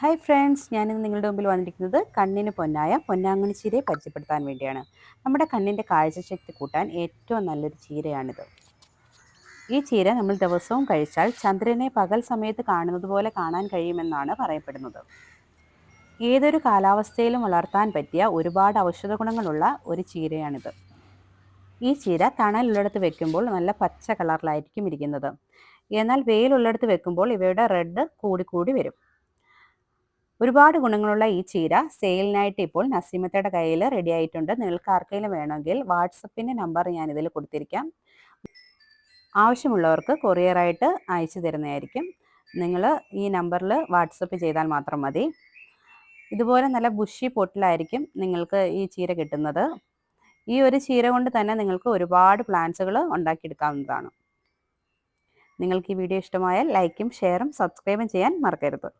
Hi friends ഞാനിന്ന് നിങ്ങളുടെ മുമ്പിൽ വന്നിരിക്കുന്നത് കണ്ണിന് പൊന്നായ പൊന്നാങ്ങണി ചീരയെ പരിചയപ്പെടുത്താൻ വേണ്ടിയാണ്. നമ്മുടെ കണ്ണിന്റെ കാഴ്ചശക്തി കൂട്ടാൻ ഏറ്റവും നല്ലൊരു ചീരയാണിത്. ഈ ചീര നമ്മൾ ദിവസവും കഴിച്ചാൽ ചന്ദ്രനെ പകൽ സമയത്ത് കാണുന്നത് പോലെ കാണാൻ കഴിയുമെന്നാണ് പറയപ്പെടുന്നത്. ഏതൊരു കാലാവസ്ഥയിലും വളർത്താൻ പറ്റിയ ഒരുപാട് ഔഷധ ഗുണങ്ങളുള്ള ഒരു ചീരയാണിത്. ഈ ചീര തണലുള്ളിടത്ത് വെക്കുമ്പോൾ നല്ല പച്ച കളറിലായിരിക്കും ഇരിക്കുന്നത്. എന്നാൽ വെയിലുള്ളിടത്ത് വെക്കുമ്പോൾ ഇവയുടെ റെഡ് കൂടിക്കൂടി വരും. ഒരുപാട് ഗുണങ്ങളുള്ള ഈ ചീര സെയിലിനായിട്ട് ഇപ്പോൾ നസീമത്തയുടെ കയ്യിൽ റെഡി ആയിട്ടുണ്ട്. നിങ്ങൾക്ക് ആർക്കെങ്കിലും വേണമെങ്കിൽ വാട്സപ്പിന്റെ നമ്പർ ഞാൻ ഇതിൽ കൊടുത്തിരിക്കാം. ആവശ്യമുള്ളവർക്ക് കൊറിയറായിട്ട് അയച്ചു തരുന്നതായിരിക്കും. നിങ്ങൾ ഈ നമ്പറിൽ വാട്സപ്പ് ചെയ്താൽ മാത്രം മതി. ഇതുപോലെ നല്ല ബുഷി പൊട്ടിലായിരിക്കും നിങ്ങൾക്ക് ഈ ചീര കിട്ടുന്നത്. ഈ ഒരു ചീര കൊണ്ട് തന്നെ നിങ്ങൾക്ക് ഒരുപാട് പ്ലാന്റ്സുകൾ ഉണ്ടാക്കിയെടുക്കാവുന്നതാണ്. നിങ്ങൾക്ക് ഈ വീഡിയോ ഇഷ്ടമായാൽ ലൈക്കും ഷെയറും സബ്സ്ക്രൈബും ചെയ്യാൻ മറക്കരുത്.